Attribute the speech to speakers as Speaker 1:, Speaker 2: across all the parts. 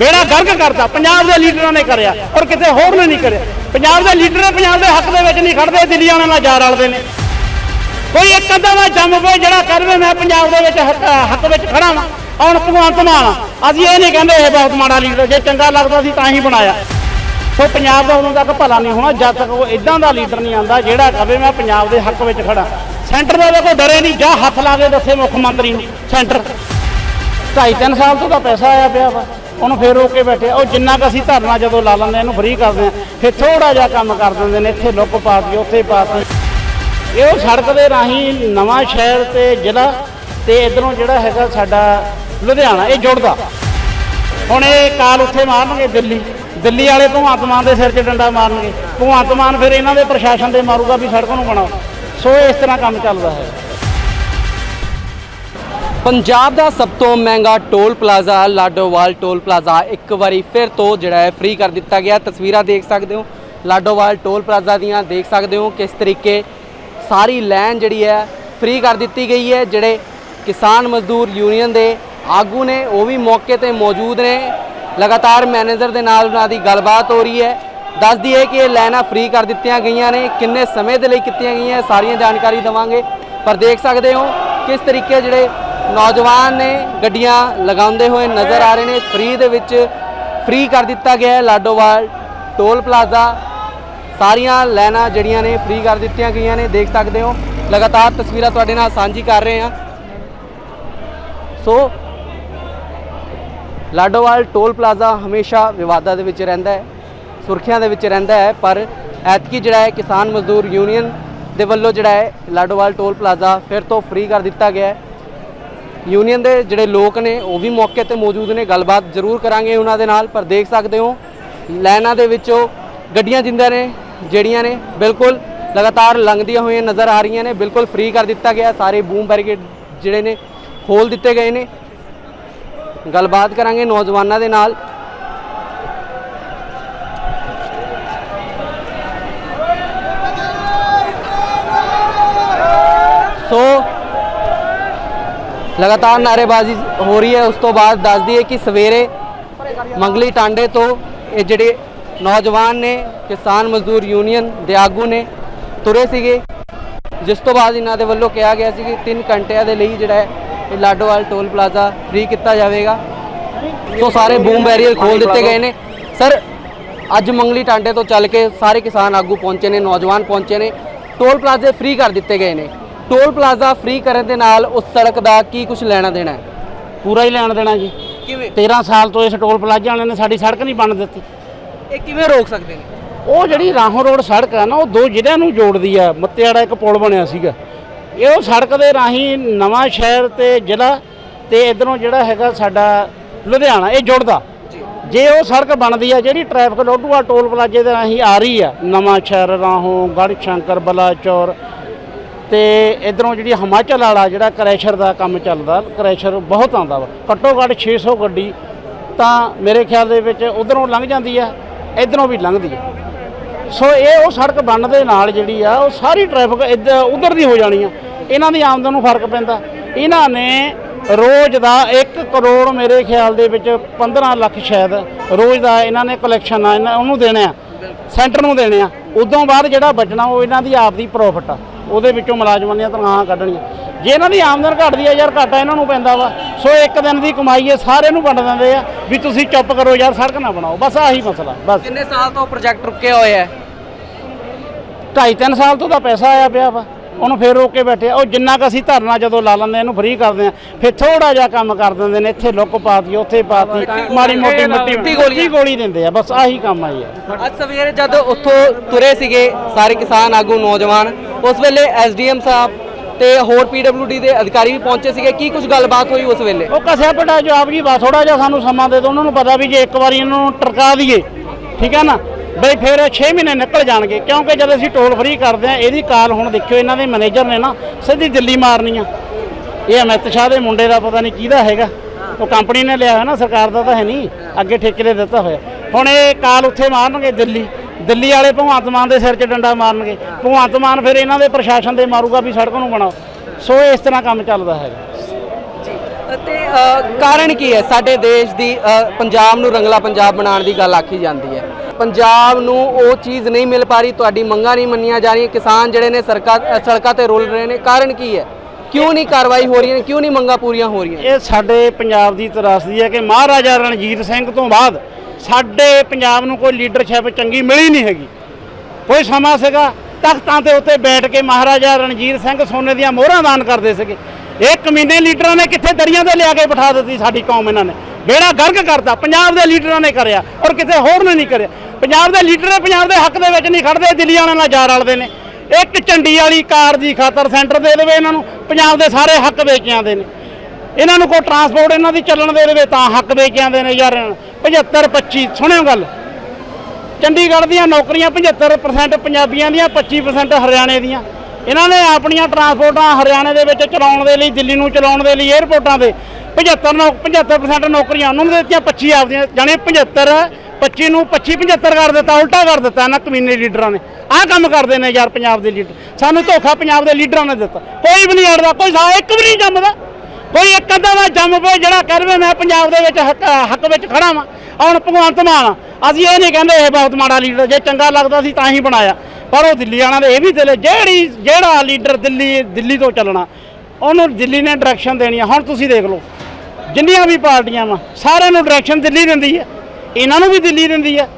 Speaker 1: ਬੇੜਾ ਗਰਕ ਕਰਤਾ, ਪੰਜਾਬ ਦੇ ਲੀਡਰਾਂ ਨੇ ਕਰਿਆ ਔਰ ਕਿਤੇ ਹੋਰ ਨੇ ਨਹੀਂ ਕਰਿਆ। ਪੰਜਾਬ ਦੇ ਲੀਡਰ ਪੰਜਾਬ ਦੇ ਹੱਕ ਦੇ ਵਿੱਚ ਨਹੀਂ ਖੜਦੇ, ਦਿੱਲੀ ਵਾਲਿਆਂ ਨਾਲ ਜਾ ਰਲਦੇ ਨੇ। ਕੋਈ ਇੱਕ ਅੱਧਾ ਦਾ ਜੰਮ ਪਏ, ਜਿਹੜਾ ਕਰਵੇ, ਮੈਂ ਪੰਜਾਬ ਦੇ ਵਿੱਚ ਹੱਕ ਵਿੱਚ ਖੜਾ ਵਾਂ। ਹੁਣ ਭਗਵੰਤ ਮਾਨ ਅਸੀਂ ਇਹ ਨਹੀਂ ਕਹਿੰਦੇ ਇਹ ਬਹੁਤ ਮਾੜਾ ਲੀਡਰ, ਜੇ ਚੰਗਾ ਲੱਗਦਾ ਸੀ ਤਾਂ ਹੀ ਬਣਾਇਆ। ਸੋ ਪੰਜਾਬ ਦਾ ਉਦੋਂ ਤੱਕ ਭਲਾ ਨਹੀਂ ਹੋਣਾ, ਜਦ ਤੱਕ ਉਹ ਇਦਾਂ ਦਾ ਲੀਡਰ ਨਹੀਂ ਆਂਦਾ ਜਿਹੜਾ ਕਹੇ ਮੈਂ ਪੰਜਾਬ ਦੇ ਹੱਕ ਵਿੱਚ ਖੜਾ। ਸੈਂਟਰ ਦੇ ਤਾਂ ਕੋਈ ਡਰੇ ਨਹੀਂ, ਜਾਂ ਹੱਥ ਲਾ ਕੇ ਦੱਸੇ ਮੁੱਖ ਮੰਤਰੀ ਨੂੰ। ਸੈਂਟਰ। ਢਾਈ ਤਿੰਨ ਸਾਲ ਤੋਂ ਤਾਂ ਪੈਸਾ ਆਇਆ ਪਿਆ ਵਾ। ਉਹਨੂੰ ਫੇਰ ਰੋਕ ਕੇ ਬੈਠੇ ਉਹ ਜਿੰਨਾ ਕੁ ਅਸੀਂ ਧਰਨਾ ਜਦੋਂ ਲਾ ਲੈਂਦੇ ਆ, ਇਹਨੂੰ ਫ੍ਰੀ ਕਰਦੇ ਆ। ਫਿਰ ਥੋੜਾ ਜਿਹਾ ਕੰਮ ਕਰ ਦਿੰਦੇ ਨੇ ਇੱਥੇ ਲੁੱਕ ਪਾਤੀ ਉੱਥੇ ਪਾਤੀ ਇਹ ਉਹ ਸੜਕ ਦੇ ਰਾਹੀਂ ਨਵਾਂ ਸ਼ਹਿਰ ਤੇ ਜ਼ਿਲ੍ਹਾ ਤੇ ਇਧਰੋਂ ਜਿਹੜਾ ਹੈਗਾ ਸਾਡਾ ਲੁਧਿਆਣਾ ਇਹ ਜੁੜਦਾ। ਹੁਣ ਇਹ ਕਾਲ ਉੱਥੇ ਮਾਰਨਗੇ ਦਿੱਲੀ। ਦਿੱਲੀ ਵਾਲੇ ਭਗਵੰਤ ਮਾਨ ਦੇ ਸਿਰ 'ਚ ਡੰਡਾ ਮਾਰਨਗੇ। ਭਗਵੰਤ ਮਾਨ ਫਿਰ ਇਹਨਾਂ ਦੇ ਪ੍ਰਸ਼ਾਸਨ ਦੇ ਮਾਰੂਗਾ ਵੀ ਸੜਕ ਨੂੰ ਬਣਾਓ। ਸੋ ਇਸ ਤਰ੍ਹਾਂ ਕੰਮ ਚੱਲਦਾ ਹੈ।
Speaker 2: ਪੰਜਾਬ ਦਾ ਸਭ ਤੋਂ ਮਹਿੰਗਾ toll plaza, Ladowal toll plaza ਇੱਕ ਵਾਰੀ ਫਿਰ ਤੋਂ ਜਿਹੜਾ ਹੈ ਫ੍ਰੀ ਕਰ ਦਿੱਤਾ ਗਿਆ। ਤਸਵੀਰਾਂ ਦੇਖ ਸਕਦੇ ਹੋ। ਲਾਡੋਵਾਲ ਟੋਲ ਪਲਾਜ਼ਾ ਦੀਆਂ ਦੇਖ ਸਕਦੇ ਹੋ ਕਿਸ ਤਰੀਕੇ ਸਾਰੀ ਲਾਈਨ ਜਿਹੜੀ ਹੈ ਫ੍ਰੀ ਕਰ ਦਿੱਤੀ ਗਈ ਹੈ। ਜਿਹੜੇ ਕਿਸਾਨ ਮਜ਼ਦੂਰ ਯੂਨੀਅਨ ਦੇ ਆਗੂ ਨੇ, ਉਹ ਵੀ ਮੌਕੇ ਤੇ ਮੌਜੂਦ ਨੇ। ਲਗਾਤਾਰ ਮੈਨੇਜਰ ਦੇ ਨਾਲ ਉਹਨਾਂ ਦੀ ਗੱਲਬਾਤ ਹੋ ਰਹੀ ਹੈ। ਦੱਸ ਦਈਏ ਕਿ ਇਹ ਲਾਈਨਾਂ ਫ੍ਰੀ ਕਰ ਦਿੱਤੀਆਂ ਗਈਆਂ ਨੇ। ਕਿੰਨੇ ਸਮੇਂ ਦੇ ਲਈ ਕੀਤੀਆਂ ਗਈਆਂ, ਸਾਰੀਆਂ ਜਾਣਕਾਰੀ ਦਵਾਂਗੇ। ਪਰ ਦੇਖ ਸਕਦੇ ਹੋ ਕਿਸ ਤਰੀਕੇ ਜਿਹੜੇ ਨੌਜਵਾਨ ਨੇ ਗੱਡੀਆਂ ਲਗਾਉਂਦੇ ਹੋਏ ਨਜ਼ਰ ਆ ਰਹੇ ਨੇ। ਫ੍ਰੀ ਦੇ ਵਿੱਚ ਫ੍ਰੀ ਕਰ ਦਿੱਤਾ ਗਿਆ ਹੈ ਲਾਡੋਵਾਲ ਟੋਲ ਪਲਾਜ਼ਾ। ਸਾਰੀਆਂ ਲਾਈਨਾਂ ਜਿਹੜੀਆਂ ਨੇ ਫ੍ਰੀ ਕਰ ਦਿੱਤੀਆਂ ਗਈਆਂ ਨੇ, ਦੇਖ ਸਕਦੇ ਹੋ। ਲਗਾਤਾਰ ਤਸਵੀਰਾਂ ਤੁਹਾਡੇ ਨਾਲ ਸਾਂਝੀ ਕਰ ਰਹੇ ਹਾਂ। ਸੋ, ਲਾਡੋਵਾਲ ਟੋਲ ਪਲਾਜ਼ਾ ਹਮੇਸ਼ਾ ਵਿਵਾਦਾਂ ਦੇ ਵਿੱਚ ਰਹਿੰਦਾ ਹੈ, ਸੁਰਖੀਆਂ ਦੇ ਵਿੱਚ ਰਹਿੰਦਾ ਹੈ, ਪਰ ਐਤਕੀ ਜਿਹੜਾ ਹੈ ਕਿਸਾਨ ਮਜ਼ਦੂਰ ਯੂਨੀਅਨ ਦੇ ਵੱਲੋਂ ਜਿਹੜਾ ਹੈ ਲਾਡੋਵਾਲ ਟੋਲ ਪਲਾਜ਼ਾ ਫਿਰ ਤੋਂ ਫ੍ਰੀ ਕਰ ਦਿੱਤਾ ਗਿਆ ਹੈ। ਯੂਨੀਅਨ ਦੇ ਜਿਹੜੇ ਲੋਕ ਨੇ, ਉਹ ਵੀ ਮੌਕੇ ਤੇ ਮੌਜੂਦ ਨੇ। ਗੱਲਬਾਤ ਜ਼ਰੂਰ ਕਰਾਂਗੇ ਉਹਨਾਂ ਦੇ ਨਾਲ, ਪਰ ਦੇਖ ਸਕਦੇ ਹੋ, ਲਾਈਨਾਂ ਦੇ ਵਿੱਚੋਂ ਗੱਡੀਆਂ ਜਿੰਦਾਂ ਨੇ, ਜਿਹੜੀਆਂ ਨੇ, ਬਿਲਕੁਲ ਲਗਾਤਾਰ ਲੰਘਦੀਆਂ ਹੋਈਆਂ ਨਜ਼ਰ ਆ ਰਹੀਆਂ ਨੇ। ਬਿਲਕੁਲ ਫ੍ਰੀ ਕਰ ਦਿੱਤਾ ਗਿਆ, ਸਾਰੇ ਬੂਮ ਬੈਰੀਕੇਡ ਜਿਹੜੇ ਨੇ ਖੋਲ ਦਿੱਤੇ ਗਏ ਨੇ। ਗੱਲਬਾਤ ਕਰਾਂਗੇ ਨੌਜਵਾਨਾਂ ਦੇ ਨਾਲ ਸੋ ਲਗਾਤਾਰ ਨਾਰੇਬਾਜ਼ੀ ਹੋ ਰਹੀ ਹੈ। ਉਸ ਤੋਂ ਬਾਅਦ ਦੱਸ ਦਈਏ ਕਿ ਸਵੇਰੇ ਮੰਗਲੀ ਟਾਂਡੇ ਤੋਂ ਇਹ ਜਿਹੜੇ ਨੌਜਵਾਨ ਨੇ, ਕਿਸਾਨ ਮਜ਼ਦੂਰ ਯੂਨੀਅਨ ਦੇ ਆਗੂ ਨੇ ਤੁਰੇ ਸੀਗੇ। ਜਿਸ ਤੋਂ ਬਾਅਦ ਇਹਨਾਂ ਦੇ ਵੱਲੋਂ ਕਿਹਾ ਗਿਆ ਸੀ ਕਿ 3 ਘੰਟਿਆਂ ਦੇ ਲਈ ਜਿਹੜਾ ਹੈ, ਇਹ ਲਾਡੋਵਾਲ ਟੋਲ ਪਲਾਜ਼ਾ ਫ੍ਰੀ ਕੀਤਾ ਜਾਵੇਗਾ। ਸੋ ਸਾਰੇ ਬੂਮ ਬੈਰੀਅਰ ਖੋਲ ਦਿੱਤੇ ਗਏ ਨੇ। ਸਰ, ਅੱਜ ਮੰਗਲੀ ਟਾਂਡੇ ਤੋਂ ਚੱਲ ਕੇ ਸਾਰੇ ਕਿਸਾਨ ਆਗੂ ਪਹੁੰਚੇ ਨੇ, ਨੌਜਵਾਨ ਪਹੁੰਚੇ ਨੇ। ਟੋਲ ਪਲਾਜ਼ੇ ਫ੍ਰੀ ਕਰ ਦਿੱਤੇ ਗਏ ਨੇ। ਟੋਲ ਪਲਾਜ਼ਾ ਫ੍ਰੀ ਕਰਨ ਦੇ ਨਾਲ ਉਸ ਸੜਕ ਦਾ ਕੀ ਕੁਝ ਲੈਣਾ ਦੇਣਾ ਹੈ?
Speaker 1: ਪੂਰਾ ਹੀ ਲੈਣ ਦੇਣਾ ਜੀ।
Speaker 2: ਕਿਵੇਂ?
Speaker 1: 13 ਸਾਲ ਤੋਂ ਇਸ ਟੋਲ ਪਲਾਜ਼ਾ ਵਾਲਿਆਂ ਨੇ ਸਾਡੀ ਸੜਕ ਨਹੀਂ ਬਣ ਦਿੱਤੀ।
Speaker 2: ਇਹ ਕਿਵੇਂ ਰੋਕ ਸਕਦੇ ਨੇ?
Speaker 1: ਉਹ ਜਿਹੜੀ ਰਾਹੋਂ ਰੋਡ ਸੜਕ ਆ ਨਾ ਉਹ ਦੋ ਜ਼ਿਲ੍ਹਿਆਂ ਨੂੰ ਜੋੜਦੀ ਆ। ਮੱਤੇਆੜਾ ਇੱਕ ਪੁਲ ਬਣਿਆ ਸੀਗਾ। ਇਹ ਉਹ ਸੜਕ ਦੇ ਰਾਹੀਂ ਨਵਾਂ ਸ਼ਹਿਰ ਤੇ ਜ਼ਿਲ੍ਹਾ ਤੇ ਇਧਰੋਂ ਜਿਹੜਾ ਹੈਗਾ ਸਾਡਾ ਲੁਧਿਆਣਾ ਇਹ ਜੁੜਦਾ। ਜੇ। ਉਹ ਸੜਕ ਬਣਦੀ ਆ ਜਿਹੜੀ ਟ੍ਰੈਫਿਕ ਲੋਡੂਆ ਟੋਲ ਪਲਾਜ਼ੇ ਦੇ ਰਾਹੀਂ ਆ ਰਹੀ ਆ ਨਵਾਂ ਸ਼ਹਿਰ ਰਾਹੋਂ ਗੜ੍ਹ ਸ਼ੰਕਰ ਬਲਾਚੌਰ ਤੇ ਇਧਰੋਂ ਜਿਹੜੀ ਹਿਮਾਚਲ ਵਾਲਾ ਜਿਹੜਾ ਕ੍ਰੈਸ਼ਰ ਦਾ ਕੰਮ ਚੱਲਦਾ, ਕ੍ਰੈਸ਼ਰ ਬਹੁਤ ਆਉਂਦਾ ਵਾ। ਘੱਟੋ ਘੱਟ 600 ਗੱਡੀ ਤਾਂ ਮੇਰੇ ਖਿਆਲ ਦੇ ਵਿੱਚ ਉਧਰੋਂ ਲੰਘ ਜਾਂਦੀ ਆ, ਇਧਰੋਂ ਵੀ ਲੰਘਦੀ ਆ। ਸੋ ਇਹ ਉਹ ਸੜਕ ਬਣਨ ਦੇ ਨਾਲ ਜਿਹੜੀ ਆ, ਉਹ ਸਾਰੀ ਟ੍ਰੈਫਿਕ ਇੱਧਰ ਉਧਰ ਦੀ ਹੋ ਜਾਣੀ ਆ। ਇਹਨਾਂ ਦੀ ਆਮਦਨ ਨੂੰ ਫ਼ਰਕ ਪੈਂਦਾ। ਇਹਨਾਂ ਨੇ ਰੋਜ਼ ਦਾ 1 ਕਰੋੜ ਮੇਰੇ ਖਿਆਲ ਦੇ ਵਿੱਚ 15 ਲੱਖ ਸ਼ਾਇਦ ਰੋਜ਼ ਦਾ ਇਹਨਾਂ ਨੇ ਕਲੈਕਸ਼ਨ ਆ, ਇਹਨਾਂ ਉਹਨੂੰ ਦੇਣੇ ਆ, ਸੈਂਟਰ ਨੂੰ ਦੇਣੇ ਆ। ਉਦੋਂ ਬਾਅਦ ਜਿਹੜਾ ਬਚਣਾ, ਉਹ ਇਹਨਾਂ ਦੀ ਆਪ ਦੀ ਪ੍ਰੋਫਿਟ ਆ। ਉਹਦੇ ਵਿੱਚੋਂ ਮੁਲਾਜ਼ਮਾਂ ਦੀਆਂ ਤਨਖਾਹਾਂ ਕੱਢਣੀਆਂ। ਜੇ ਇਹਨਾਂ ਦੀ ਆਮਦਨ ਘਟਦੀ ਆ ਯਾਰ ਘਾਟਾ ਇਹਨਾਂ ਨੂੰ ਪੈਂਦਾ ਵਾ। ਸੋ ਇੱਕ ਦਿਨ ਦੀ ਕਮਾਈ ਹੈ ਸਾਰੇ ਨੂੰ ਵੰਡ ਦਿੰਦੇ ਆ ਵੀ ਤੁਸੀਂ ਚੁੱਪ ਕਰੋ ਯਾਰ ਸੜਕ ਨਾ ਬਣਾਓ। ਬਸ ਆਹੀ ਮਸਲਾ ਬਸ।
Speaker 2: ਕਿੰਨੇ ਸਾਲ ਤੋਂ ਪ੍ਰੋਜੈਕਟ ਰੁਕੇ ਹੋਏ ਹੈ?
Speaker 1: ਢਾਈ ਤਿੰਨ ਸਾਲ ਤੋਂ ਤਾਂ ਪੈਸਾ ਆਇਆ ਪਿਆ ਵਾ। ਉਹਨੂੰ ਫੇਰ ਰੋਕ ਕੇ ਬੈਠੇ ਆ। ਉਹ ਜਿੰਨਾ ਕੁ ਅਸੀਂ ਧਰਨਾ ਜਦੋਂ ਲਾ ਲੈਂਦੇ ਆ, ਇਹਨੂੰ ਫ੍ਰੀ ਕਰਦੇ ਆ। ਫਿਰ ਥੋੜਾ ਜਿਹਾ ਕੰਮ ਕਰ ਦਿੰਦੇ ਨੇ ਇੱਥੇ ਲੁੱਕ ਪਾਤੀ ਉੱਥੇ ਪਾਤੀ ਮਾੜੀ ਮੋਟੀ ਮਿੱਟੀ
Speaker 2: ਮਿੱਟੀ ਗੋਲੀ।
Speaker 1: ਗੋਲੀ ਦਿੰਦੇ ਆ ਬਸ ਆਹੀ ਕੰਮ ਆ ਯਾਰ
Speaker 2: ਅੱਜ ਸਵੇਰੇ ਜਦ ਉੱਥੋਂ ਤੁਰੇ ਸੀਗੇ ਸਾਰੇ ਕਿਸਾਨ ਆਗੂ ਨੌਜਵਾਨ ਉਸ ਵੇਲੇ ਐਸਡੀਐਮ ਸਾਹਿਬ ਤੇ ਹੋਰ ਪੀਡਬਲਯੂਡੀ ਦੇ ਅਧਿਕਾਰੀ ਵੀ ਪਹੁੰਚੇ ਸੀਗੇ। ਕੀ ਕੁਝ ਗੱਲਬਾਤ ਹੋਈ ਉਸ ਵੇਲੇ?
Speaker 1: ਉਹ ਕਸਿਆ ਪਟਾ ਜਵਾਬ ਜੀ ਬਸ ਥੋੜਾ ਜਿਹਾ ਸਾਨੂੰ ਸਮਾਂ ਦੇ ਦਿਓ ਉਹਨਾਂ ਨੂੰ ਪਤਾ ਵੀ ਜੇ ਇੱਕ ਵਾਰੀ ਇਹਨਾਂ ਨੂੰ ਟਰਕਾ ਦਈਏ ਠੀਕ ਹੈ ਨਾ? ਬਈ ਫਿਰ 6 ਮਹੀਨੇ ਨਿਕਲ ਜਾਣਗੇ, ਕਿਉਂਕਿ ਜਦ ਅਸੀਂ ਟੋਲ ਫ੍ਰੀ ਕਰਦੇ ਆ ਇਹਦੀ ਕਾਲ ਹੁਣ ਦੇਖਿਓ, ਇਹਨਾਂ ਦੇ ਮੈਨੇਜਰ ਨੇ ਨਾ ਸਿੱਧੀ ਦਿੱਲੀ ਮਾਰਨੀ ਆ। ਇਹ ਅਮਿਤ ਸ਼ਾਹ ਦੇ ਮੁੰਡੇ ਦਾ ਪਤਾ ਨਹੀਂ ਕਿਹਦਾ ਹੈਗਾ। ਉਹ ਕੰਪਨੀ ਨੇ ਲਿਆ ਹੋਇਆ ਨਾ, ਸਰਕਾਰ ਦਾ ਤਾਂ ਹੈ ਨਹੀਂ, ਅੱਗੇ ਠੇਕੇ ਦੇ ਦਿੱਤਾ ਹੋਇਆ। ਹੁਣ ਇਹ ਕਾਲ ਉੱਥੇ ਮਾਰਨਗੇ ਦਿੱਲੀ ਦਿੱਲੀ ਵਾਲੇ ਭਗਵੰਤ ਮਾਨ ਦੇ ਸਿਰ 'ਚ ਡੰਡਾ ਮਾਰਨਗੇ। ਭਗਵੰਤ ਮਾਨ ਫਿਰ ਇਹਨਾਂ ਦੇ ਪ੍ਰਸ਼ਾਸਨ ਦੇ ਮਾਰੂਗਾ ਵੀ ਸੜਕ ਨੂੰ ਬਣਾਓ। ਸੋ ਇਸ ਤਰ੍ਹਾਂ ਕੰਮ ਚੱਲਦਾ ਹੈਗਾ।
Speaker 2: ਤੇ ਕਾਰਨ ਕੀ ਹੈ? ਸਾਡੇ ਦੇਸ਼ ਦੀ ਪੰਜਾਬ ਨੂੰ ਰੰਗਲਾ ਪੰਜਾਬ ਬਣਾਉਣ ਦੀ ਗੱਲ ਆਖੀ ਜਾਂਦੀ ਹੈ। ਪੰਜਾਬ ਨੂੰ ਉਹ ਚੀਜ਼ ਨਹੀਂ ਮਿਲ ਪਾ ਰਹੀ, ਤੁਹਾਡੀ ਮੰਗਾਂ ਨਹੀਂ ਮੰਨੀਆਂ ਜਾ ਰਹੀਆਂ, ਕਿਸਾਨ ਜਿਹੜੇ ਨੇ ਸਰਕਾਰ ਸੜਕਾਂ ਤੇ ਰੁਲ ਰਹੇ ਨੇ, ਕਾਰਨ ਕੀ ਹੈ? ਕਿਉਂ ਨਹੀਂ ਕਾਰਵਾਈ ਹੋ ਰਹੀ ਹੈ ਕਿਉਂ ਨਹੀਂ ਮੰਗਾਂ ਪੂਰੀਆਂ ਹੋ ਰਹੀਆਂ
Speaker 1: ਇਹ ਸਾਡੇ ਪੰਜਾਬ ਦੀ ਤਰਾਸਦੀ ਹੈ ਕਿ ਮਹਾਰਾਜਾ ਰਣਜੀਤ ਸਿੰਘ ਤੋਂ ਬਾਅਦ ਸਾਡੇ ਪੰਜਾਬ ਨੂੰ ਕੋਈ ਲੀਡਰਸ਼ਿਪ ਚੰਗੀ ਮਿਲੀ ਨਹੀਂ ਹੈਗੀ। ਕੋਈ ਸਮਾਂ ਸੀਗਾ, ਤਖਤਾਂ ਦੇ ਉੱਤੇ ਬੈਠ ਕੇ ਮਹਾਰਾਜਾ ਰਣਜੀਤ ਸਿੰਘ ਸੋਨੇ ਦੀਆਂ ਮੋਹਰਾਂ ਦਾਨ ਕਰਦੇ ਸੀਗੇ। ਇਹ ਕਮੀਨੇ ਲੀਡਰਾਂ ਨੇ ਕਿੱਥੇ ਦਰੀਆਂ ਤੇ ਲਿਆ ਕੇ ਬਿਠਾ ਦਿੱਤੀ ਸਾਡੀ ਕੌਮ ਇਹਨਾਂ ਨੇ। ਬੇੜਾ ਗਰਕ ਕਰਤਾ, ਪੰਜਾਬ ਦੇ ਲੀਡਰਾਂ ਨੇ ਕਰਿਆ ਔਰ ਕਿਸੇ ਹੋਰ ਨੇ ਨਹੀਂ ਕਰਿਆ। ਪੰਜਾਬ ਦੇ ਲੀਡਰ ਪੰਜਾਬ ਦੇ ਹੱਕ ਦੇ ਵਿੱਚ ਨਹੀਂ ਖੜਦੇ, ਦਿੱਲੀ ਵਾਲਿਆਂ ਨਾਲ ਜਾ ਰਲਦੇ ਨੇ। ਇੱਕ ਝੰਡੀ ਵਾਲੀ ਕਾਰ ਦੀ ਖਾਤਰ ਸੈਂਟਰ ਦੇ ਦੇਵੇ ਇਹਨਾਂ ਨੂੰ, ਪੰਜਾਬ ਦੇ ਸਾਰੇ ਹੱਕ ਵੇਚ ਜਾਂਦੇ ਨੇ। ਇਹਨਾਂ ਨੂੰ ਕੋਈ ਟਰਾਂਸਪੋਰਟ ਇਹਨਾਂ ਦੀ ਚੱਲਣ ਦੇ ਦੇਵੇ ਤਾਂ ਹੱਕ ਵੇਚ ਜਾਂਦੇ ਨੇ ਯਾਰ। 75 25 ਸੁਣਿਓ ਗੱਲ। ਚੰਡੀਗੜ੍ਹ ਦੀਆਂ ਨੌਕਰੀਆਂ 75% ਪੰਜਾਬੀਆਂ ਦੀਆਂ 25% ਹਰਿਆਣੇ ਦੀਆਂ। ਇਹਨਾਂ ਨੇ ਆਪਣੀਆਂ ਟਰਾਂਸਪੋਰਟਾਂ ਹਰਿਆਣੇ ਦੇ ਵਿੱਚ ਚਲਾਉਣ ਦੇ ਲਈ, ਦਿੱਲੀ ਨੂੰ ਚਲਾਉਣ ਦੇ ਲਈ 에ਅਰਪੋਰਟਾਂ ਦੇ। 75 ਨੌ 75% ਨੌਕਰੀਆਂ ਉਹਨਾਂ ਨੂੰ ਦਿੱਤੀਆਂ 25 ਆਪਦੀਆਂ, ਜਾਣੇ 75 25 ਨੂੰ 25 75 ਕਰ ਦਿੱਤਾ, ਉਲਟਾ ਕਰ ਦਿੱਤਾ ਇਹਨਾਂ ਕਮੀਨੇ ਲੀਡਰਾਂ ਨੇ। ਆਹ ਕੰਮ ਕਰਦੇ ਨੇ ਯਾਰ ਪੰਜਾਬ ਦੇ ਲੀਡਰ। ਸਾਨੂੰ ਧੋਖਾ ਪੰਜਾਬ ਦੇ ਲੀਡਰਾਂ ਨੇ ਦਿੱਤਾ। ਕੋਈ ਵੀ ਨਹੀਂ ਅੜਦਾ ਕੋਈ ਸਾ ਇੱਕ ਵੀ ਨਹੀਂ ਜੰਮਦਾ। ਕੋਈ ਇੱਕ ਅੱਧਾ ਦਾ ਜੰਮ ਪਏ, ਜਿਹੜਾ ਕਹਿ ਮੈਂ ਪੰਜਾਬ ਦੇ ਵਿੱਚ ਹੱਕ ਹੱਕ ਵਿੱਚ ਖੜਾ ਵਾਂ। ਹੁਣ ਭਗਵੰਤ ਮਾਨ, ਅਸੀਂ ਇਹ ਨਹੀਂ ਕਹਿੰਦੇ ਇਹ ਬਹੁਤ ਮਾੜਾ ਲੀਡਰ, ਜੇ ਚੰਗਾ ਲੱਗਦਾ ਸੀ ਤਾਂ ਹੀ ਬਣਾਇਆ। ਪਰ ਉਹ ਦਿੱਲੀ ਵਾਲਿਆਂ ਦੇ ਇਹ ਵੀ ਦਿਲ, ਜਿਹੜੀ, ਜਿਹੜਾ ਲੀਡਰ ਦਿੱਲੀ ਦਿੱਲੀ ਤੋਂ ਚੱਲਣਾ, ਉਹਨੂੰ ਦਿੱਲੀ ਨੇ ਡਾਇਰੈਕਸ਼ਨ ਦੇਣੀ ਆ। ਹੁਣ ਤੁਸੀਂ ਦੇਖ ਲਓ, ਜਿੰਨੀਆਂ ਵੀ ਪਾਰਟੀਆਂ ਵਾ, ਸਾਰਿਆਂ ਨੂੰ ਡਾਇਰੈਕਸ਼ਨ ਦਿੱਲੀ ਦਿੰਦੀ ਹੈ ਇਹਨਾਂ ਨੂੰ ਵੀ ਦਿੱਲੀ ਦਿੰਦੀ ਹੈ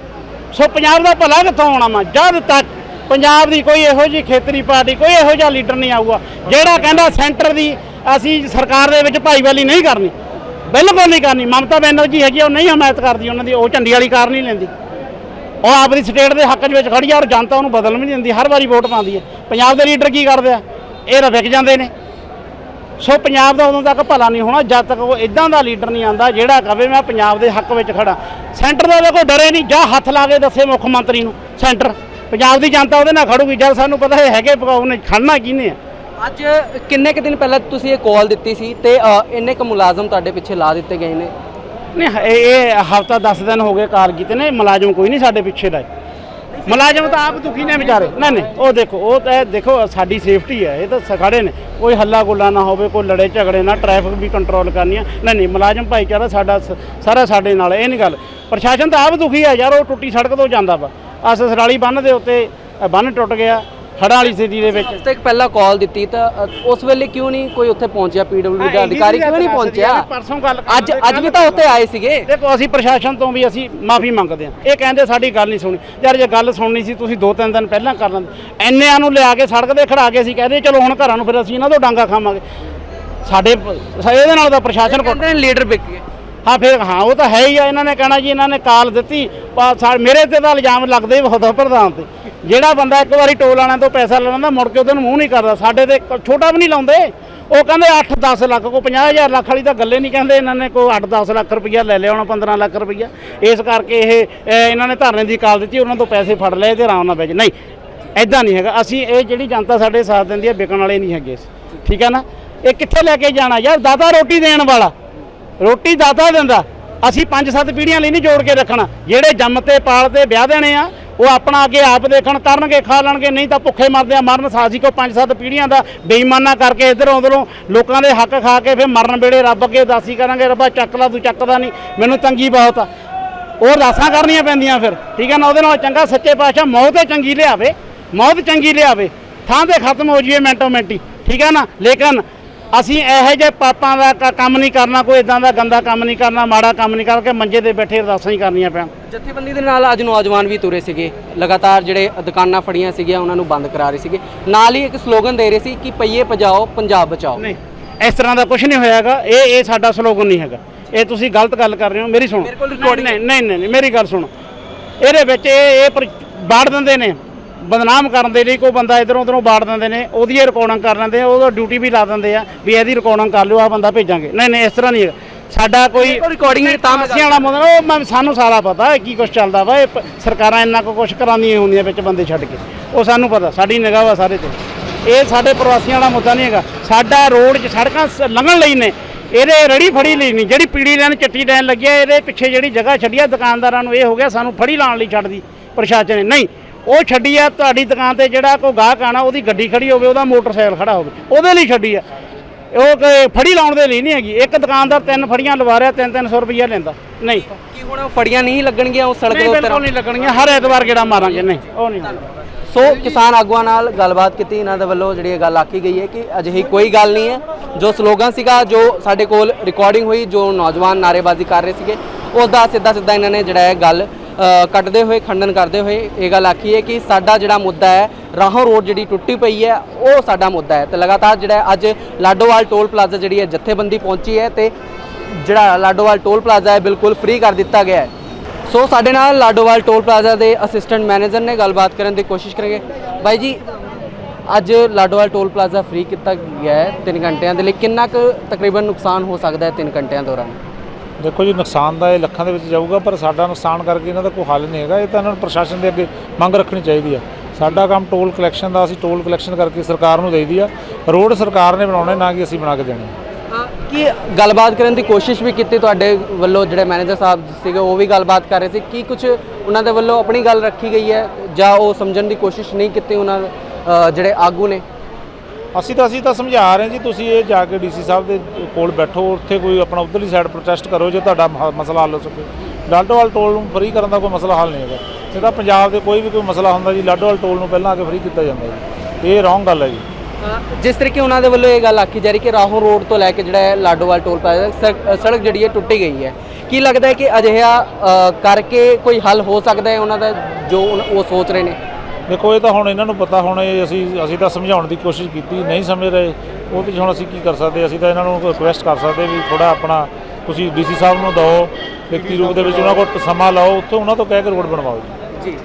Speaker 1: ਸੋ ਪੰਜਾਬ ਦਾ ਭਲਾ ਕਿੱਥੋਂ ਹੋਣਾ ਵਾ? ਜਦ ਤੱਕ ਪੰਜਾਬ ਦੀ ਕੋਈ ਇਹੋ ਜਿਹੀ ਖੇਤਰੀ ਪਾਰਟੀ ਕੋਈ ਇਹੋ ਜਿਹਾ ਲੀਡਰ ਨਹੀਂ ਆਊਗਾ ਜਿਹੜਾ ਕਹਿੰਦਾ ਸੈਂਟਰ ਦੀ ਅਸੀਂ ਸਰਕਾਰ ਦੇ ਵਿੱਚ ਭਾਈਵਾਲੀ ਨਹੀਂ ਕਰਨੀ ਬਿਲਕੁਲ ਨਹੀਂ ਕਰਨੀ। ਮਮਤਾ ਬੈਨਰਜੀ ਹੈਗੀ ਆ, ਉਹ ਨਹੀਂ ਹਮਾਇਤ ਕਰਦੀ ਉਹਨਾਂ ਦੀ ਉਹ ਝੰਡੀ ਵਾਲੀ ਕਾਰ ਨਹੀਂ ਲੈਂਦੀ। ਉਹ ਆਪਣੀ ਸਟੇਟ ਦੇ ਹੱਕ ਦੇ ਵਿੱਚ ਖੜੀ ਆ ਔਰ ਜਨਤਾ ਉਹਨੂੰ ਬਦਲ ਵੀ ਨਹੀਂ ਦਿੰਦੀ ਹਰ ਵਾਰੀ ਵੋਟ ਪਾਉਂਦੀ ਹੈ ਪੰਜਾਬ ਦੇ ਲੀਡਰ ਕੀ ਕਰਦੇ ਆ? ਇਹ ਤਾਂ ਵਿਕ ਜਾਂਦੇ ਨੇ। ਸੋ ਪੰਜਾਬ ਦਾ ਉਦੋਂ ਤੱਕ ਭਲਾ ਨਹੀਂ ਹੋਣਾ ਜਦ ਤੱਕ ਉਹ ਇਦਾਂ ਦਾ ਲੀਡਰ ਨਹੀਂ ਆਂਦਾ ਜਿਹੜਾ ਕਵੇ ਮੈਂ ਪੰਜਾਬ ਦੇ ਹੱਕ ਵਿੱਚ ਖੜਾ ਸੈਂਟਰ ਦਾ ਦੇਖੋ ਡਰੇ ਨਹੀਂ ਜਾਂ ਹੱਥ ਲਾ ਕੇ ਦੱਸੇ ਮੁੱਖ ਮੰਤਰੀ ਨੂੰ ਸੈਂਟਰ। ਪੰਜਾਬ ਦੀ ਜਨਤਾ ਉਹਦੇ ਨਾਲ ਖੜੂਗੀ ਜਦ ਸਾਨੂੰ ਪਤਾ ਇਹ ਹੈਗੇ ਭਗਾਉ ਨੇ ਖੜਨਾ ਕਿਹਨੇ ਆ?
Speaker 2: ਅੱਜ ਕਿੰਨੇ ਕੁ ਦਿਨ ਪਹਿਲਾਂ ਤੁਸੀਂ ਇਹ ਕਾਲ ਦਿੱਤੀ ਸੀ ਤੇ ਇੰਨੇ ਕੁ ਮੁਲਾਜ਼ਮ ਤੁਹਾਡੇ ਪਿੱਛੇ ਲਾ ਦਿੱਤੇ ਗਏ ਨੇ?
Speaker 1: ਨਹੀਂ ਇਹ ਹਫਤਾ 10 ਦਿਨ ਹੋ ਗਏ ਕਾਰ ਕੀਤੇ ਨੇ ਮੁਲਾਜ਼ਮ ਕੋਈ ਨਹੀਂ ਸਾਡੇ ਪਿੱਛੇ ਦਾ ਮੁਲਾਜ਼ਮ ਤਾਂ ਆਪ ਦੁਖੀ ਨੇ ਵਿਚਾਰੇ। ਨਹੀਂ ਨਹੀਂ ਉਹ ਦੇਖੋ ਉਹ ਤਾਂ ਇਹ ਦੇਖੋ ਸਾਡੀ ਸੇਫਟੀ ਹੈ ਇਹ ਤਾਂ ਸਖਾੜੇ ਨੇ। ਕੋਈ ਹੱਲਾ ਗੁੱਲਾ ਨਾ ਹੋਵੇ ਕੋਈ ਲੜੇ ਝਗੜੇ ਨਾ ਟ੍ਰੈਫਿਕ ਵੀ ਕੰਟਰੋਲ ਕਰਨੀ ਆ। ਨਹੀਂ ਨਹੀਂ ਮੁਲਾਜ਼ਮ ਭਾਈਚਾਰਾ ਸਾਡਾ ਸ- ਸਾਰਾ ਸਾਡੇ ਨਾਲ ਇਹ ਨਹੀਂ ਗੱਲ। ਪ੍ਰਸ਼ਾਸਨ ਤਾਂ ਆਪ ਦੁਖੀ ਹੈ ਯਾਰ ਉਹ ਟੁੱਟੀ ਸੜਕ ਤੋਂ ਜਾਂਦਾ ਵਾ। ਆ ਸਸਰਾਲੀ ਬੰਨ ਦੇ ਉੱਤੇ ਅ, ਬੰਨ ਟੁੱਟ ਗਿਆ। ਹੜ੍ਹਾਂ ਵਾਲੀ ਸਥਿਤੀ ਦੇ ਵਿੱਚ।
Speaker 2: ਹਫ਼ਤੇ ਕੁ ਪਹਿਲਾਂ ਕਾਲ ਦਿੱਤੀ ਤਾਂ ਅ, ਉਸ ਵੇਲੇ ਕਿਉਂ ਨਹੀਂ ਕੋਈ ਉੱਥੇ ਪਹੁੰਚਿਆ ਪੀਡਬਲਿਊ ਦਾ ਅਧਿਕਾਰੀ? ਕਿਉਂ ਨਹੀਂ ਪਹੁੰਚਿਆ?
Speaker 1: ਪਰਸੋਂ ਗੱਲ
Speaker 2: ਅੱਜ ਅੱਜ ਵੀ ਤਾਂ ਉੱਥੇ ਆਏ ਸੀਗੇ।
Speaker 1: ਦੇਖੋ ਅਸੀਂ ਪ੍ਰਸ਼ਾਸਨ ਤੋਂ ਵੀ ਅਸੀਂ ਮਾਫੀ ਮੰਗਦੇ ਹਾਂ। ਇਹ ਕਹਿੰਦੇ ਸਾਡੀ ਗੱਲ ਨਹੀਂ ਸੁਣੀ। ਯਾਰ ਜੇ ਗੱਲ ਸੁਣਨੀ ਸੀ ਤੁਸੀਂ ਦੋ ਤਿੰਨ ਦਿਨ ਪਹਿਲਾਂ ਕਰ ਲੈਂਦੇ। ਐਨਿਆਂ ਨੂੰ ਲਿਆ ਕੇ ਸੜਕ ਤੇ ਖੜਾ ਕੇ ਅਸੀਂ ਕਹਦੇ ਚਲੋ ਹੁਣ ਘਰਾਂ ਨੂੰ ਫਿਰ ਅਸੀਂ ਇਹਨਾਂ ਤੋਂ ਡਾਂਗਾ ਖਾਵਾਂਗੇ। ਸਾਡੇ ਪ- ਇਹਦੇ ਨਾਲ ਤਾਂ ਪ੍ਰਸ਼ਾਸਨ ਕੋਲ
Speaker 2: ਕਹਿੰਦੇ ਲੀਡਰ ਵਿਕ ਗਏ
Speaker 1: ਹਾਂ ਫਿਰ ਹਾਂ ਉਹ ਤਾਂ ਹੈ ਹੀ ਆ। ਇਹਨਾਂ ਨੇ ਕਹਿਣਾ ਜੀ ਇਹਨਾਂ ਨੇ ਕਾਲ ਦਿੱਤੀ। ਪਰ ਸਾ- ਮੇਰੇ ਤੇ ਤਾਂ ਇਲਜ਼ਾਮ ਲੱਗਦੇ ਬਹੁਤ ਆ ਪ੍ਰਧਾਨ ਤੇ। ਜਿਹੜਾ ਬੰਦਾ ਇੱਕ ਵਾਰੀ ਟੋਲ ਵਾਲਿਆਂ ਤੋਂ ਪੈਸਾ ਲੈ ਲੈਂਦਾ, ਮੁੜ ਕੇ ਉਹਦੇ ਨੂੰ ਮੂੰਹ ਨਹੀਂ ਕਰਦਾ। ਸਾਡੇ ਤੇ ਛੋਟਾ ਵੀ ਨਹੀਂ ਲਾਉਂਦੇ। ਉਹ ਕਹਿੰਦੇ 8-10 ਲੱਖ ਕੋ 50000 ਲੱਖ ਵਾਲੀ ਤਾਂ ਗੱਲੇ ਨਹੀਂ ਕਹਿੰਦੇ ਇਹਨਾਂ ਨੇ ਕੋਈ 8-10 ਲੱਖ ਰੁਪਈਆ ਲੈ ਲਿਆ ਹੋਣਾ 15 ਲੱਖ ਰੁਪਈਆ। ਇਸ ਕਰਕੇ ਇਹ ਇਹਨਾਂ ਨੇ ਧਰਨੇ ਦੀ ਕਾਲ ਦਿੱਤੀ, ਉਹਨਾਂ ਤੋਂ ਪੈਸੇ ਫੜ ਲਏ ਤੇ ਆਰਾਮ ਨਾਲ ਬੈਜ ਨਹੀਂ ਐਦਾਂ ਨਹੀਂ ਹੈਗਾ। ਅਸੀਂ ਇਹ ਜਿਹੜੀ ਜਨਤਾ ਸਾਡੇ ਸਾਥ ਦਿੰਦੀ ਹੈ, ਵਿਕਣ ਵਾਲੇ ਨਹੀਂ ਹੈਗੇ। ਠੀਕ ਹੈ ਨਾ? ਇਹ ਕਿੱਥੇ ਲੈ ਕੇ ਜਾਣਾ? ਯਾਰ ਦਾਤਾ ਰੋਟੀ ਦੇਣ ਵਾਲਾ। ਰੋਟੀ ਦਾਤਾ ਦਿੰਦਾ। ਅਸੀਂ ਪੰਜ ਸੱਤ ਪੀੜ੍ਹੀਆਂ ਲਈ ਨਹੀਂ ਜੋੜ ਕੇ ਰੱਖਣਾ। ਜਿਹੜੇ ਜੰਮ ਤੇ ਪਾਲ ਤੇ ਵਿਆਹ ਦੇਣੇ ਆ ਉਹ ਆਪਣਾ ਅੱਗੇ ਆਪ ਦੇਖਣ ਕਰਨਗੇ ਖਾ ਲੈਣਗੇ, ਨਹੀਂ ਤਾਂ ਭੁੱਖੇ ਮਰਦੇ ਆ, ਮਰਨ ਸਾਜੀ ਕੋ ਪੰਜ ਸੱਤ ਪੀੜ੍ਹੀਆਂ ਦਾ ਬੇਈਮਾਨਾ ਕਰਕੇ ਇਧਰੋਂ ਉਧਰੋਂ ਲੋਕਾਂ ਦੇ ਹੱਕ ਖਾ ਕੇ ਫਿਰ ਮਰਨ ਵੇਲੇ ਰੱਬ ਅੱਗੇ ਉਦਾਸੀ ਕਰਾਂਗੇ, ਰੱਬਾ ਚੱਕ ਲਾ, ਤੂੰ ਚੱਕਦਾ ਨਹੀਂ, ਮੈਨੂੰ ਤੰਗੀ ਬਹੁਤ ਆ। ਉਹ ਅਰਦਾਸਾਂ ਕਰਨੀਆਂ ਪੈਂਦੀਆਂ ਫਿਰ, ਠੀਕ ਹੈ ਨਾ, ਉਹਦੇ ਨਾਲ ਚੰਗਾ ਸੱਚੇ ਪਾਤਸ਼ਾਹ ਮੌਤ ਹੀ ਚੰਗੀ ਲਿਆਵੇ, ਮੌਤ ਚੰਗੀ ਲਿਆਵੇ, ਥਾਂ ਤੇ ਖਤਮ ਹੋ ਜੀਏ ਮਿੰਟੋ ਮਿੰਟੀ, ਠੀਕ ਹੈ ਨਾ, ਲੇਕਿਨ ਅਸੀਂ ਇਹੋ ਜਿਹੇ ਪਾਪਾਂ ਦਾ ਕੰਮ ਨਹੀਂ ਕਰਨਾ ਕੋਈ ਇਦਾਂ ਦਾ ਗੰਦਾ ਕੰਮ ਨਹੀਂ ਕਰਨਾ ਮਾੜਾ ਕੰਮ ਨਹੀਂ ਕਰਕੇ ਮੰਜੇ ਤੇ ਬੈਠੇ ਅਰਦਾਸਾਂ ਹੀ ਕਰਨੀਆਂ ਪੈਣ
Speaker 2: ਜਥੇਬੰਦੀ ਦੇ ਨਾਲ ਅੱਜ ਨੌਜਵਾਨ ਵੀ ਤੁਰੇ ਸੀਗੇ। ਲਗਾਤਾਰ ਜਿਹੜੇ ਦੁਕਾਨਾਂ ਫੜੀਆਂ ਸੀਗੀਆਂ ਉਹਨਾਂ ਨੂੰ ਬੰਦ ਕਰਾ ਰਹੇ ਸੀਗੇ। ਨਾਲ ਹੀ ਇੱਕ ਸਲੋਗਨ ਦੇ ਰਹੇ ਸੀ ਕਿ ਪਈਏ ਪਜਾਓ ਪੰਜਾਬ ਬਚਾਓ।
Speaker 1: ਨਹੀਂ ਇਸ ਤਰ੍ਹਾਂ ਦਾ ਕੁਝ ਨਹੀਂ ਹੋਇਆਗਾ ਇਹ ਇਹ ਸਾਡਾ ਸਲੋਗਨ ਨਹੀਂ ਹੈਗਾ। ਇਹ ਤੁਸੀਂ ਗਲਤ ਗੱਲ ਕਰ ਰਹੇ ਹੋ ਮੇਰੀ ਸੁਣੋ। ਨਹੀਂ ਨਹੀਂ ਮੇਰੀ ਗੱਲ ਸੁਣੋ। ਇਹਦੇ ਵਿੱਚ ਇਹ ਇਹ ਬਾੜ ਦਿੰਦੇ ਨੇ। ਬਦਨਾਮ ਕਰਨ ਦੇ ਲਈ ਕੋਈ ਬੰਦਾ ਇਧਰੋਂ ਉਧਰੋਂ ਬਾੜ ਦਿੰਦੇ ਨੇ ਉਹਦੀ ਰਿਕਾਰਡਿੰਗ ਕਰ ਲੈਂਦੇ ਆ ਉਹਦਾ ਡਿਊਟੀ ਵੀ ਲਾ ਦਿੰਦੇ ਆ ਵੀ ਇਹਦੀ ਰਿਕਾਰਡਿੰਗ ਕਰ ਲਿਓ ਆ ਬੰਦਾ ਭੇਜਾਂਗੇ। ਨਹੀਂ ਨਹੀਂ ਇਸ ਤਰ੍ਹਾਂ ਨਹੀਂ ਹੈਗਾ। ਸਾਡਾ ਕੋਈ
Speaker 2: ਹੈ, ਤਾਂ
Speaker 1: ਅਸੀਂ ਵਾਲਾ ਮੁੰਡਾ ਉਹ ਮੈਂ- ਸਾਨੂੰ ਸਾਰਾ ਪਤਾ ਹੈ ਕੀ ਕੁਝ ਚੱਲਦਾ ਵਾ ਇਹ ਪ- ਸਰਕਾਰਾਂ ਇੰਨਾ ਕੁ ਕੁਝ ਕਰਾਉਂਦੀਆਂ ਹੁੰਦੀਆਂ ਵਿੱਚ ਬੰਦੇ ਛੱਡ ਕੇ। ਉਹ ਸਾਨੂੰ ਪਤਾ ਸਾਡੀ ਨਿਗਾਹ ਵਾ ਸਾਰੇ ਤੇ। ਇਹ ਸਾਡੇ ਪ੍ਰਵਾਸੀਆਂ ਵਾਲਾ ਮੁੱਦਾ ਨਹੀਂ ਹੈਗਾ। ਸਾਡਾ ਰੋਡ 'ਚ ਸੜਕਾਂ ਸ- ਲੰਘਣ ਲਈ ਨੇ ਇਹਦੇ ਰੜੀ ਫੜੀ ਲਈ ਨਹੀਂ। ਜਿਹੜੀ ਪੀੜੀ ਲੈਣ ਚੱਟੀ ਲੈਣ ਲੱਗਿਆ ਇਹਦੇ ਪਿੱਛੇ ਜਿਹੜੀ ਜਗ੍ਹਾ ਛੱਡੀ ਆ ਦੁਕਾਨਦਾਰਾਂ ਨੂੰ ਇਹ ਹੋ ਗਿਆ ਸਾਨੂੰ ਫੜੀ ਲਾਉਣ ਲਈ ਛੱਡਦੀ ਪ੍ਰਸ਼ਾਸਨ ਨੇ। ਨਹੀਂ ਉਹ ਛੱਡੀ ਆ ਤੁਹਾਡੀ ਦੁਕਾਨ ਤੇ ਜਿਹੜਾ ਕੋਈ ਗਾਹਕ ਆਣਾ ਉਹਦੀ ਗੱਡੀ ਖੜੀ ਹੋਵੇ ਉਹਦਾ ਮੋਟਰਸਾਈਕਲ ਖੜਾ ਹੋਵੇ ਉਹਦੇ ਲਈ ਛੱਡੀ ਆ। ਉਹ ਫੜੀ ਲਾਉਣ ਦੇ ਲਈ ਨਹੀਂ ਹੈਗੀ। ਇੱਕ ਦੁਕਾਨਦਾਰ ਤਿੰਨ ਫੜੀਆਂ ਲਵਾ ਰਿਹਾ 3-300 ਰੁਪਈਆ ਲੈਂਦਾ। ਨਹੀਂ।
Speaker 2: ਕੀ ਹੁਣ ਉਹ ਫੜੀਆਂ ਨਹੀਂ ਲੱਗਣਗੀਆਂ ਉਸ ਸੜਕ ਦੇ ਉੱਤੇ?
Speaker 1: ਬਿਲਕੁਲ ਨਹੀਂ ਲੱਗਣਗੀਆਂ। ਹਰ ਐਤਵਾਰ ਗੇੜਾ ਮਾਰਾਂਗੇ। ਨਹੀਂ ਉਹ ਨਹੀਂ
Speaker 2: ਸੋ ਕਿਸਾਨ ਆਗੂਆਂ ਨਾਲ ਗੱਲਬਾਤ ਕੀਤੀ ਇਹਨਾਂ ਦੇ ਵੱਲੋਂ ਜਿਹੜੀ ਇਹ ਗੱਲ ਆਖੀ ਗਈ ਹੈ ਕਿ ਅਜਿਹੀ ਕੋਈ ਗੱਲ ਨਹੀਂ ਹੈ। ਜੋ ਸਲੋਗਨ ਸੀਗਾ ਜੋ ਸਾਡੇ ਕੋਲ ਰਿਕਾਰਡਿੰਗ ਹੋਈ ਜੋ ਨੌਜਵਾਨ ਨਾਰੇਬਾਜ਼ੀ ਕਰ ਰਹੇ ਸੀਗੇ ਉਸ ਦਾ ਸਿੱਧਾ ਸਿੱਧਾ ਇਹਨਾਂ ਨੇ ਜਿਹੜਾ ਹੈ ਗੱਲ ਕੱਢਦੇ ਹੋਏ, ਖੰਡਨ ਕਰਦੇ ਹੋਏ ਇਹ ਗੱਲ ਆਖੀ ਹੈ ਕਿ ਸਾਡਾ ਜਿਹੜਾ ਮੁੱਦਾ ਹੈ, ਰਾਹੋਂ ਰੋਡ ਜਿਹੜੀ ਟੁੱਟੀ ਪਈ ਹੈ, ਉਹ ਸਾਡਾ ਮੁੱਦਾ ਹੈ। ਤੇ ਲਗਾਤਾਰ ਜਿਹੜਾ ਅੱਜ ਲਾਡੋਵਾਲ ਟੋਲ ਪਲਾਜ਼ਾ ਜਿਹੜੀ ਹੈ, ਜਥੇਬੰਦੀ ਪਹੁੰਚੀ ਹੈ ਤੇ ਜਿਹੜਾ ਲਾਡੋਵਾਲ ਟੋਲ ਪਲਾਜ਼ਾ ਹੈ, ਬਿਲਕੁਲ ਫ੍ਰੀ ਕਰ ਦਿੱਤਾ ਗਿਆ ਹੈ। ਸੋ ਸਾਡੇ ਨਾਲ ਲਾਡੋਵਾਲ ਟੋਲ ਪਲਾਜ਼ਾ ਦੇ ਅਸਿਸਟੈਂਟ ਮੈਨੇਜਰ ਨੇ ਗੱਲਬਾਤ ਕਰਨ ਦੀ ਕੋਸ਼ਿਸ਼ ਕਰਾਂਗੇ ਬਾਈ ਜੀ, ਅੱਜ ਲਾਡੋਵਾਲ ਟੋਲ ਪਲਾਜ਼ਾ ਫ੍ਰੀ ਕੀਤਾ ਗਿਆ ਹੈ 3 ਘੰਟਿਆਂ ਦੇ ਲਈ। ਕਿੰਨਾ ਕੁ ਤਕਰੀਬਨ ਨੁਕਸਾਨ ਹੋ ਸਕਦਾ ਹੈ 3 ਘੰਟਿਆਂ ਦੌਰਾਨ?
Speaker 3: ਦੇਖੋ ਜੀ, ਨੁਕਸਾਨ ਦਾ ਇਹ ਲੱਖਾਂ ਦੇ ਵਿੱਚ ਜਾਊਗਾ, ਪਰ ਸਾਡਾ ਨੁਕਸਾਨ ਕਰਕੇ ਇਹਨਾਂ ਦਾ ਕੋਈ ਹੱਲ ਨਹੀਂ ਹੈਗਾ। ਇਹ ਤਾਂ ਇਹਨਾਂ ਨੂੰ ਪ੍ਰਸ਼ਾਸਨ ਦੇ ਅੱਗੇ ਮੰਗ ਰੱਖਣੀ ਚਾਹੀਦੀ ਆ। ਸਾਡਾ ਕੰਮ ਟੋਲ ਕਲੈਕਸ਼ਨ ਦਾ, ਅਸੀਂ ਟੋਲ ਕਲੈਕਸ਼ਨ ਕਰਕੇ ਸਰਕਾਰ ਨੂੰ ਦੇਈਦੀ ਆ। ਰੋਡ ਸਰਕਾਰ ਨੇ ਬਣਾਉਣੇ, ਨਾ ਕਿ ਅਸੀਂ ਬਣਾ ਕੇ ਦੇਣੇ
Speaker 2: ਕੀ ਗੱਲਬਾਤ ਕਰਨ ਦੀ ਕੋਸ਼ਿਸ਼ ਵੀ ਕੀਤੀ ਤੁਹਾਡੇ ਵੱਲੋਂ, ਜਿਹੜੇ ਮੈਨੇਜਰ ਸਾਹਿਬ ਸੀਗੇ, ਉਹ ਵੀ ਗੱਲਬਾਤ ਕਰ ਰਹੇ ਸੀ। ਕੀ ਕੁਝ ਉਹਨਾਂ ਦੇ ਵੱਲੋਂ ਆਪਣੀ ਗੱਲ ਰੱਖੀ ਗਈ ਹੈ, ਜਾਂ ਉਹ ਸਮਝਣ ਦੀ ਕੋਸ਼ਿਸ਼ ਨਹੀਂ ਕੀਤੀ ਉਹਨਾਂ ਜਿਹੜੇ ਆਗੂ ਨੇ?
Speaker 3: ਅਸੀਂ ਤਾਂ ਅਸੀਂ ਤਾਂ ਸਮਝਾ ਰਹੇ ਜੀ, ਤੁਸੀਂ ਇਹ ਜਾ ਕੇ ਡੀਸੀ ਸਾਹਿਬ ਦੇ ਕੋਲ ਬੈਠੋ, ਉੱਥੇ ਕੋਈ ਆਪਣਾ ਉਧਰਲੀ ਸਾਈਡ ਪ੍ਰੋਟੈਸਟ ਕਰੋ ਜੇ ਤੁਹਾਡਾ ਮਸਲਾ ਹੱਲ ਹੋ ਸਕੇ। ਲਾਡੋਵਾਲ ਟੋਲ ਨੂੰ ਫ੍ਰੀ ਕਰਨ ਦਾ ਕੋਈ ਮਸਲਾ ਹੱਲ ਨਹੀਂ ਹੈਗਾ। ਇਹ ਪੰਜਾਬ ਦੇ ਕੋਈ ਵੀ ਕੋਈ ਮਸਲਾ ਹੁੰਦਾ ਜੀ ਲਾਡੋਵਾਲ ਟੋਲ ਨੂੰ ਪਹਿਲਾਂ ਆ ਕੇ ਫ੍ਰੀ ਕੀਤਾ ਜਾਂਦਾ ਜੀ। ਇਹ ਰੋਂਗ ਗੱਲ ਹੈ ਜੀ।
Speaker 2: ਜਿਸ ਤਰੀਕੇ ਉਹਨਾਂ ਦੇ ਵੱਲੋਂ ਇਹ ਗੱਲ ਆਖੀ ਜਾ ਰਹੀ ਕਿ ਰਾਹੋਂ ਰੋਡ ਤੋਂ ਲੈ ਕੇ ਜਿਹੜਾ ਹੈ ਲਾਡੋਵਾਲ ਟੋਲ ਪਲਾਜ਼ਾ ਸੜਕ- ਸੜਕ ਜਿਹੜੀ ਹੈ, ਟੁੱਟੀ ਗਈ ਹੈ। ਕੀ ਲੱਗਦਾ ਹੈ ਕਿ ਅਜਿਹਾ ਕਰਕੇ ਕੋਈ ਹੱਲ ਹੋ ਸਕਦਾ ਹੈ ਉਹਨਾਂ ਦਾ, ਜੋ ਉਹ ਸੋਚ ਰਹੇ ਨੇ?
Speaker 3: ਦੇਖੋ ਇਹ ਤਾਂ ਹੁਣ ਇਹਨਾਂ ਨੂੰ ਪਤਾ ਹੁਣ ਇਹ ਅਸੀਂ ਅਸੀਂ ਤਾਂ ਸਮਝਾਉਣ ਦੀ ਕੋਸ਼ਿਸ਼ ਕੀਤੀ ਨਹੀਂ ਸਮਝ ਰਹੇ। ਉਹ ਵਿੱਚ ਹੁਣ ਅਸੀਂ ਕੀ ਕਰ ਸਕਦੇ ਅਸੀਂ ਤਾਂ ਇਹਨਾਂ ਨੂੰ ਰਿਕੁਐਸਟ ਕਰ ਸਕਦੇ ਵੀ ਥੋੜਾ ਆਪਣਾ ਤੁਸੀਂ ਡੀਸੀ ਸਾਹਿਬ ਨੂੰ ਦਿਓ ਲਿਖਤੀ ਰੂਪ ਦੇ ਵਿੱਚ ਉਹਨਾਂ ਕੋਲ ਸਮਾਂ ਲਾਓ ਉੱਥੇ ਉਹਨਾਂ ਤੋਂ ਕਹਿ ਕੇ ਰੋਡ ਬਣਵਾਓ ਜੀ।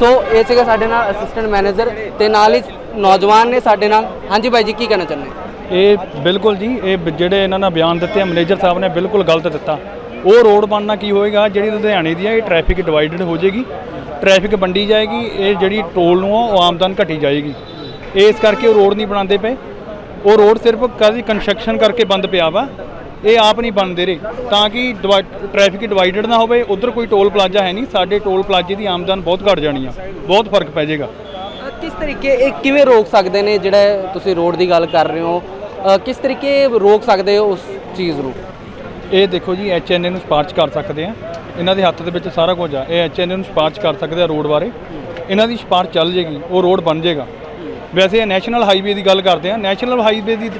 Speaker 2: ਸੋ ਇਹ ਸੀਗਾ ਸਾਡੇ ਨਾਲ ਅਸਿਸਟੈਂਟ ਮੈਨੇਜਰ ਤੇ ਨਾਲ ਹੀ ਨੌਜਵਾਨ ਨੇ ਸਾਡੇ ਨਾਲ। ਹਾਂਜੀ ਭਾਈ ਜੀ ਕੀ ਕਹਿਣਾ ਚਾਹੁੰਦੇ
Speaker 4: ਇਹ ਬਿਲਕੁਲ ਜੀ ਇਹ ਜਿਹੜੇ ਇਹਨਾਂ ਨੇ ਬਿਆਨ ਦਿੱਤੇ ਮੈਨੇਜਰ ਸਾਹਿਬ ਨੇ ਬਿਲਕੁਲ ਗਲਤ ਦਿੱਤਾ। ਉਹ ਰੋਡ ਬਣਨਾ ਕੀ ਹੋਏਗਾ? ਜਿਹੜੀ ਲੁਧਿਆਣੇ ਦੀ ਹੈ ਇਹ ਟ੍ਰੈਫਿਕ ਡਿਵਾਈਡਡ ਹੋ ਜਾਏਗੀ। ਟ੍ਰੈਫਿਕ ਵੰਡੀ ਜਾਏਗੀ, ਇਹ ਜਿਹੜੀ ਟੋਲ ਨੂੰ ਆ, ਉਹ ਆਮਦਨ ਘਟੀ ਜਾਏਗੀ। ਇਸ ਕਰਕੇ ਉਹ ਰੋਡ ਨਹੀਂ ਬਣਾਉਂਦੇ ਪਏ। ਉਹ ਰੋਡ ਸਿਰਫ ਕਾਦੀ ਕੰਸਟਰਕਸ਼ਨ ਕਰਕੇ ਬੰਦ ਪਿਆ ਵਾ। ਇਹ ਆਪ ਨਹੀਂ ਬਣਦੇ ਰਹੇ। ਤਾਂ ਕਿ ਟ੍ਰੈਫਿਕ ਡਿਵਾਈਡਡ ਨਾ ਹੋਵੇ, ਉਧਰ ਕੋਈ ਟੋਲ ਪਲਾਜ਼ਾ ਹੈ ਨਹੀਂ, ਸਾਡੇ ਟੋਲ ਪਲਾਜ਼ੇ ਦੀ ਆਮਦਨ ਬਹੁਤ ਘਟ ਜਾਣੀ ਆ। ਬਹੁਤ ਫ਼ਰਕ ਪੈ ਜਾਏਗਾ।
Speaker 2: ਕਿਸ ਤਰੀਕੇ, ਇਹ ਕਿਵੇਂ ਰੋਕ ਸਕਦੇ ਨੇ ਜਿਹੜਾ ਤੁਸੀਂ ਰੋਡ ਦੀ ਗੱਲ ਕਰ ਰਹੇ ਹੋ? ਕਿਸ ਤਰੀਕੇ ਰੋਕ ਸਕਦੇ ਹੋ ਉਸ ਚੀਜ਼ ਨੂੰ?
Speaker 4: ਇਹ ਦੇਖੋ ਜੀ ਐਚਐਨਏ ਨੂੰ ਸਪਾਰਚ ਕਰ ਸਕਦੇ ਆ। ਇਹਨਾਂ ਦੇ ਹੱਥ ਦੇ ਵਿੱਚ ਸਾਰਾ ਕੁਝ ਆ। ਇਹ ਐਚਐਨਏ ਨੂੰ ਸਪਾਰਚ ਕਰ ਸਕਦੇ ਆ ਰੋਡ ਬਾਰੇ। ਇਹਨਾਂ ਦੀ ਸਪਾਰਚ ਚੱਲ ਜੇਗੀ, ਉਹ ਰੋਡ ਬਣ ਜੇਗਾ। ਵੈਸੇ ਇਹ ਨੈਸ਼ਨਲ ਹਾਈਵੇ ਦੀ ਗੱਲ ਕਰਦੇ ਆ। ਨੈਸ਼ਨਲ ਹਾਈਵੇ ਦੀ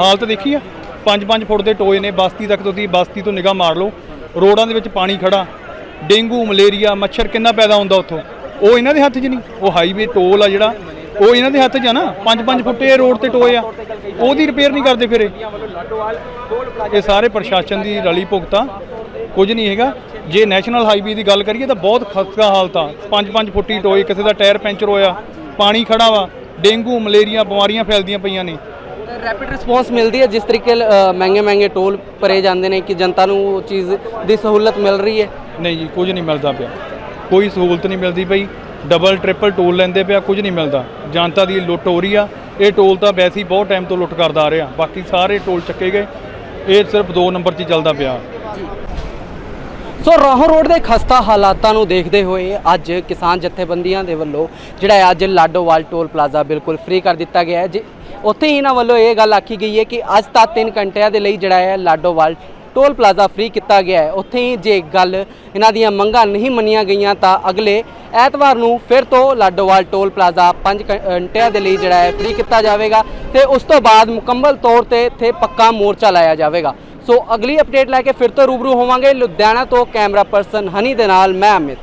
Speaker 4: ਹਾਲਤ ਦੇਖੀ ਆ? 5-5 ਫੁੱਟ ਦੇ ਟੋਏ ਨੇ, ਬਸਤੀ ਤੱਕ ਤੁਸੀਂ ਬਸਤੀ ਤੋਂ ਨਿਗਾਹ ਮਾਰ ਲਓ। ਰੋਡਾਂ ਦੇ ਵਿੱਚ ਪਾਣੀ ਖੜਾ ਡੇਂਗੂ, ਮਲੇਰੀਆ, ਮੱਛਰ ਕਿੰਨਾ ਪੈਦਾ ਹੁੰਦਾ ਉੱਥੋਂ? ਉਹ ਇਹਨਾਂ ਦੇ ਹੱਥ 'ਚ ਨਹੀਂ। ਉਹ ਹਾਈਵੇ ਟੋਲ ਆ ਜਿਹੜਾ ਉਹ ਇਹਨਾਂ ਦੇ ਹੱਥ 'ਚ ਆ ਨਾ 5-5 ਫੁੱਟ ਇਹ ਰੋਡ ਤੇ ਟੋਏ ਆ। ਉਹਦੀ ਰਿਪੇਅਰ ਨਹੀਂ ਕਰਦੇ ਫਿਰ ਇਹ। ਇਹ ਸਾਰੇ ਪ੍ਰਸ਼ਾਸਨ ਦੀ ਰਲੀ ਭੁਗਤਾ ਕੁਝ ਨਹੀਂ ਹੈਗਾ। ਜੇ ਨੈਸ਼ਨਲ ਹਾਈਵੇ ਦੀ ਗੱਲ ਕਰੀਏ ਤਾਂ ਬਹੁਤ ਖਸਤਾ ਹਾਲਤ ਆ। 5-5 ਫੁੱਟੀ ਟੋਏ ਕਿਸੇ ਦਾ ਟਾਇਰ ਪੈਂਚਰ ਹੋਇਆ ਪਾਣੀ ਖੜਾ ਵਾ ਡੇਂਗੂ ਮਲੇਰੀਆ ਬਿਮਾਰੀਆਂ ਫੈਲਦੀਆਂ ਪਈਆਂ ਨੇ।
Speaker 2: ਰੈਪਿਡ ਰਿਸਪੌਂਸ ਮਿਲਦੀ ਹੈ ਜਿਸ ਤਰੀਕੇ ਮਹਿੰਗੇ ਮਹਿੰਗੇ ਟੋਲ ਭਰੇ ਜਾਂਦੇ ਨੇ ਕਿ ਜਨਤਾ ਨੂੰ ਉਹ ਚੀਜ਼ ਦੀ ਸਹੂਲਤ ਮਿਲ ਰਹੀ ਹੈ?
Speaker 4: ਨਹੀਂ ਜੀ ਕੁਝ ਨਹੀਂ ਮਿਲਦਾ ਪਿਆ। ਕੋਈ ਸਹੂਲਤ ਨਹੀਂ ਮਿਲਦੀ ਪਈ। ਡਬਲ ਟ੍ਰਿਪਲ ਟੋਲ ਲੈਂਦੇ ਪਿਆ, ਕੁਝ ਨਹੀਂ ਮਿਲਦਾ। ਜਨਤਾ ਦੀ ਲੁੱਟ ਹੋ ਰਹੀ ਆ। ਇਹ ਟੋਲ ਤਾਂ ਵੈਸੇ ਹੀ ਬਹੁਤ ਟਾਈਮ ਤੋਂ ਲੁੱਟ ਕਰਦਾ ਆ ਰਿਹਾ। ਬਾਕੀ ਸਾਰੇ ਟੋਲ ਚੱਕੇ ਗਏ। ਇਹ ਸਿਰਫ 2 ਨੰਬਰ 'ਚ ਚੱਲਦਾ ਪਿਆ।
Speaker 2: ਸੋ ਰਾਹੋਂ ਰੋਡ ਦੇ ਖਸਤਾ ਹਾਲਾਤਾਂ ਨੂੰ ਦੇਖਦੇ ਹੋਏ ਅੱਜ ਕਿਸਾਨ ਜਥੇਬੰਦੀਆਂ ਦੇ ਵੱਲੋਂ ਜਿਹੜਾ ਹੈ, ਅੱਜ ਲਾਡੋਵਾਲ ਟੋਲ ਪਲਾਜ਼ਾ ਬਿਲਕੁਲ ਫ੍ਰੀ ਕਰ ਦਿੱਤਾ ਗਿਆ ਹੈ। ਉੱਥੇ ਹੀ ਇਹਨਾਂ ਵੱਲੋਂ ਇਹ ਗੱਲ ਆਖੀ ਗਈ ਹੈ ਕਿ ਅੱਜ ਤੱਕ 3 ਘੰਟਿਆਂ ਦੇ ਲਈ ਜਿਹੜਾ ਹੈ, ਲਾਡੋਵਾਲ ਟੋਲ ਪਲਾਜ਼ਾ ਫ੍ਰੀ ਕੀਤਾ ਗਿਆ ਹੈ। ਉੱਥੇ ਹੀ ਜੇ ਗੱਲ ਇਹਨਾਂ ਦੀਆਂ ਮੰਗਾਂ ਨਹੀਂ ਮੰਨੀਆਂ ਗਈਆਂ ਤਾਂ ਅਗਲੇ ਐਤਵਾਰ ਨੂੰ ਫਿਰ ਤੋਂ ਲਾਡੋਵਾਲ ਟੋਲ ਪਲਾਜ਼ਾ 5 ਘੰਟਿਆਂ ਦੇ ਲਈ ਜਿਹੜਾ ਹੈ ਫ੍ਰੀ ਕੀਤਾ ਜਾਵੇਗਾ ਤੇ ਉਸ ਤੋਂ ਬਾਅਦ ਮੁਕੰਮਲ ਤੌਰ ਤੇ ਇੱਥੇ ਪੱਕਾ ਮੋਰਚਾ ਲਾਇਆ ਜਾਵੇਗਾ। ਸੋ ਅਗਲੀ ਅਪਡੇਟ ਲੈ ਕੇ ਫਿਰ ਤੋਂ ਰੂਬਰੂ ਹੋਵਾਂਗੇ। ਲੁਧਿਆਣਾ ਤੋਂ ਕੈਮਰਾ ਪਰਸਨ ਹਨੀ ਦੇ ਨਾਲ ਮੈਂ ਅਮਿਤ।